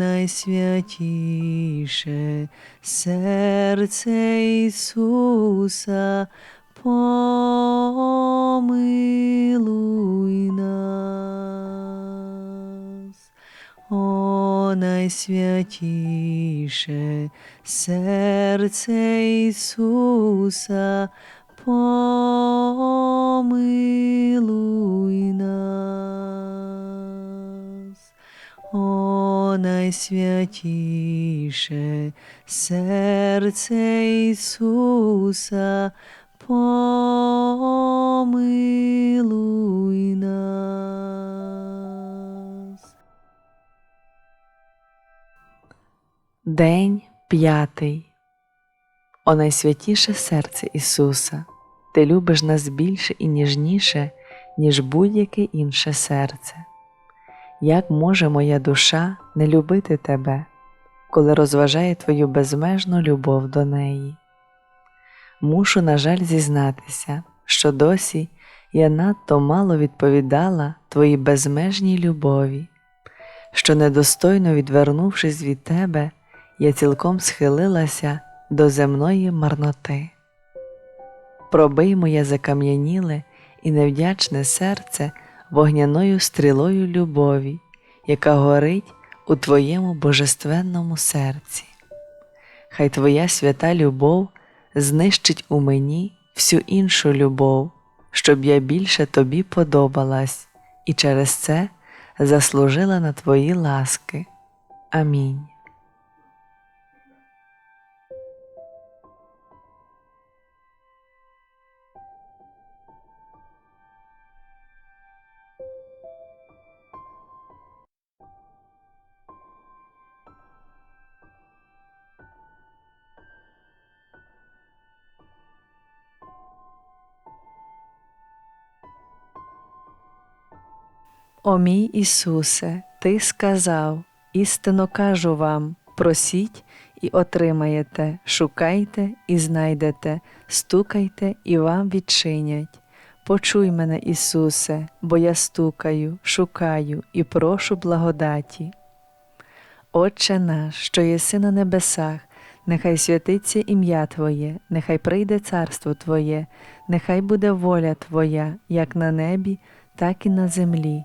найсвятіше серце Ісуса, помилуй нас. О найсвятіше серце Ісуса, помилуй нас. О найсвятіше серце Ісуса, помилуй нас. День п'ятий. О найсвятіше серце Ісуса, Ти любиш нас більше і ніжніше, ніж будь-яке інше серце. Як може моя душа не любити Тебе, коли розважає Твою безмежну любов до неї? Мушу, на жаль, зізнатися, що досі я надто мало відповідала Твоїй безмежній любові, що недостойно відвернувшись від Тебе, я цілком схилилася до земної марноти. Пробий моє закам'яніле і невдячне серце вогняною стрілою любові, яка горить у Твоєму божественному серці. Хай Твоя свята любов знищить у мені всю іншу любов, щоб я більше Тобі подобалась і через це заслужила на Твої ласки. Амінь. О мій Ісусе, Ти сказав, істинно кажу вам, просіть і отримаєте, шукайте і знайдете, стукайте і вам відчинять. Почуй мене, Ісусе, бо я стукаю, шукаю і прошу благодаті. Отче наш, що єси на небесах, нехай святиться ім'я Твоє, нехай прийде царство Твоє, нехай буде воля Твоя, як на небі, так і на землі.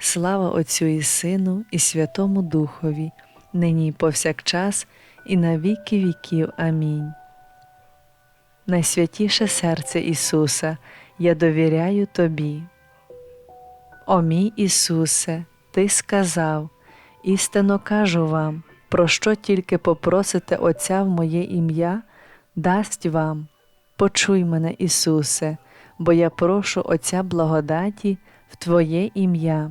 Слава Отцю і Сину, і Святому Духові, нині і повсякчас, і на віки віків. Амінь. Найсвятіше серце Ісуса, я довіряю Тобі. О мій Ісусе, Ти сказав, істинно кажу вам, про що тільки попросите Отця в моє ім'я, дасть вам. Почуй мене, Ісусе, бо я прошу Отця благодаті в Твоє ім'я.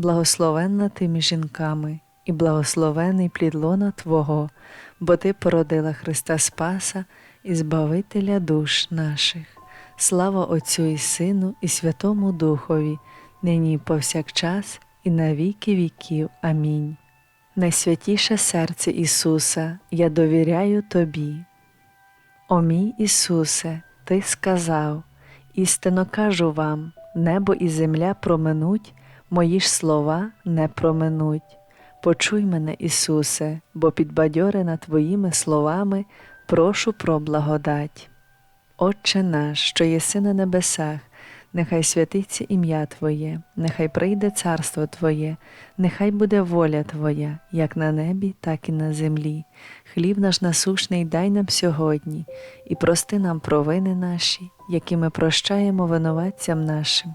благословенна ти між жінками, і благословений плід лона Твого, бо Ти породила Христа Спаса і Збавителя душ наших. Слава Отцю і Сину, і Святому Духові, нині і повсякчас, і на віки віків. Амінь. Найсвятіше серце Ісуса, я довіряю Тобі. О мій Ісусе, Ти сказав, істинно кажу вам, небо і земля проминуть, мої ж слова не проминуть. Почуй мене, Ісусе, бо підбадьорена Твоїми словами, прошу про благодать. Отче наш, що єси на небесах, нехай святиться ім'я Твоє, нехай прийде царство Твоє, нехай буде воля Твоя, як на небі, так і на землі. Хліб наш насушний дай нам сьогодні, і прости нам провини наші, які ми прощаємо винуватцям нашим,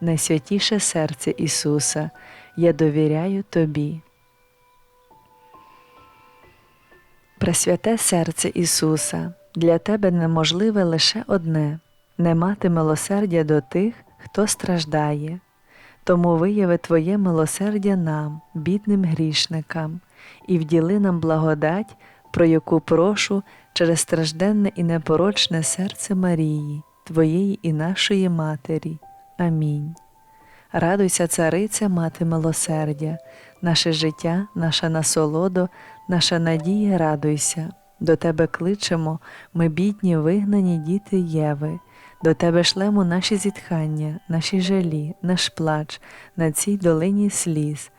Найсвятіше серце Ісуса, я довіряю Тобі. Пресвяте серце Ісуса, для Тебе неможливе лише одне не мати милосердя до тих, хто страждає. Тому вияви Твоє милосердя нам, бідним грішникам, і вділи нам благодать, про яку прошу через стражденне і непорочне серце Марії, Твоєї і нашої Матері. Амінь. Радуйся, цариця, мати милосердя, наше життя, наша насолодо, наша надія, радуйся. До тебе кличемо, ми бідні, вигнані діти Єви, до тебе шлемо наші зітхання, наші жалі, наш плач на цій долині сліз.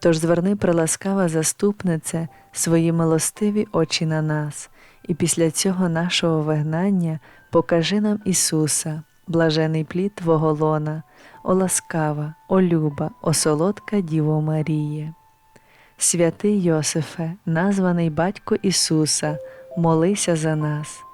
Тож зверни, приласкава заступнице, свої милостиві очі на нас, і після цього нашого вигнання покажи нам Ісуса, блажений плід Твого лона, о ласкава, о люба, о солодка Діво Маріє. Святий Йосифе, названий Батько Ісуса, молися за нас.